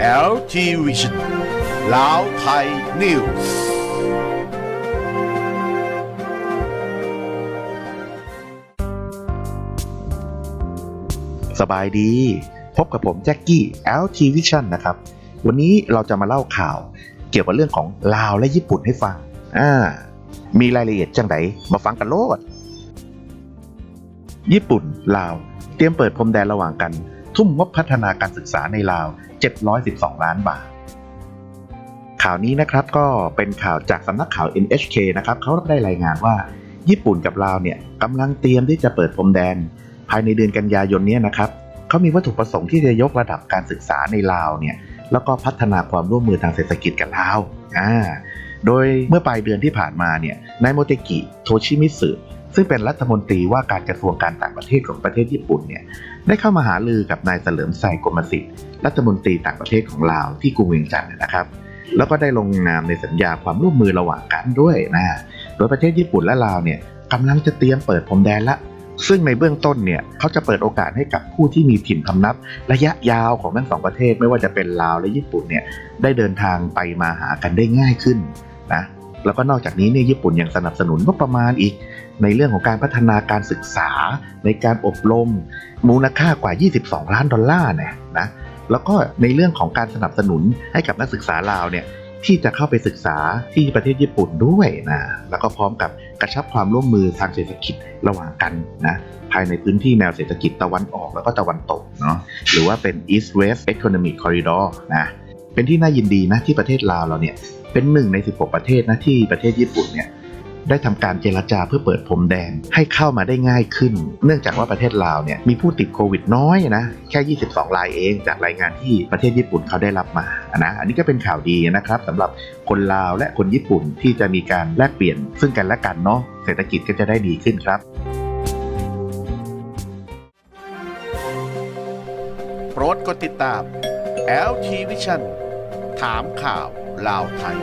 LG Vision ลาวไทยนิวส์สบายดี พบกับผมแจ็คกี้ LT Vision นะครับ วันนี้เราจะมาเล่าข่าว เกี่ยวกับเรื่องของลาวและญี่ปุ่นให้ฟัง อ่า มีรายละเอียดจังไหนมาฟังกันโลด ญี่ปุ่น ลาว เตรียมเปิดพรมแดนระหว่างกัน ทุ่มงบพัฒนาการศึกษาในลาว 712 ล้านบาท ข่าวนี้นะครับก็เป็นข่าวจากสำนักข่าว NHK นะครับเขาได้รายงานว่า ญี่ปุ่นกับลาวเนี่ยกำลังเตรียมที่จะเปิดพรมแดน ภายในเดือนกันยายนนี้นะครับเขามีวัตถุประสงค์ที่จะยกระดับการศึกษาในลาวเนี่ยแล้วก็พัฒนาความร่วมมือทางเศรษฐกิจกับลาวอ่าโดยเมื่อปลายเดือนที่ผ่านมาเนี่ยนายโมเตกิ โทชิมิสึ ซึ่งเป็นรัฐมนตรีว่าการกระทรวงการต่างประเทศของประเทศญี่ปุ่นเนี่ยได้เข้ามาหาลือกับนายเฉลิมชัยกรมสิทธิ์รัฐมนตรีต่างประเทศของลาวที่กรุงเวียงจันทร์นะครับ แล้วก็ได้ลงนามในสัญญาความร่วมมือระหว่างกันด้วยนะโดยประเทศญี่ปุ่นและลาวเนี่ยกำลังจะเตรียมเปิดพรมแดนละซึ่งในเบื้องต้นเนี่ยเขาจะเปิดโอกาสให้กับผู้ที่มีถิ่นพำนับ ระยะยาวของทั้งสองประเทศไม่ว่าจะเป็นลาวและญี่ปุ่นเนี่ยได้เดินทางไปมาหากันได้ง่ายขึ้นนะ แล้วก็นอกจากนี้เนี่ยญี่ปุ่นยังสนับสนุนงบประมาณอีก ในเรื่องของการพัฒนาการศึกษา ในการอบรม มูลค่ากว่า 22 ล้านดอลลาร์เนี่ยนะแล้วก็ในเรื่องของการสนับสนุนให้กับนักศึกษาลาวเนี่ยที่จะเข้าไปศึกษาที่ประเทศญี่ปุ่นด้วยนะแล้วก็พร้อมกับกระชับความร่วมมือทางเศรษฐกิจระหว่างกันนะภายในพื้นที่แนวเศรษฐกิจตะวันออกแล้วก็ตะวันตกเนาะหรือว่าเป็น East West Economic Corridor นะ เป็นที่น่ายินดีนะที่ประเทศลาวเราเนี่ยเป็นหนึ่งใน 16 ประเทศนะที่ประเทศญี่ปุ่นเนี่ยได้ทำการเจรจาเพื่อเปิดพรมแดนให้เข้ามาได้ง่ายขึ้น เนื่องจากว่าประเทศลาวเนี่ยมีผู้ติดโควิดน้อยนะแค่ 22 รายเองจากรายงานที่ประเทศญี่ปุ่นเขาได้รับมานะอันนี้ก็เป็นข่าวดีนะครับสำหรับคนลาวและคนญี่ปุ่นที่จะมีการแลกเปลี่ยนซึ่งกันและกันเนาะเศรษฐกิจก็จะได้ดีขึ้นครับโปรดกดติดตาม LG Vision ถามข่าวลาวไทย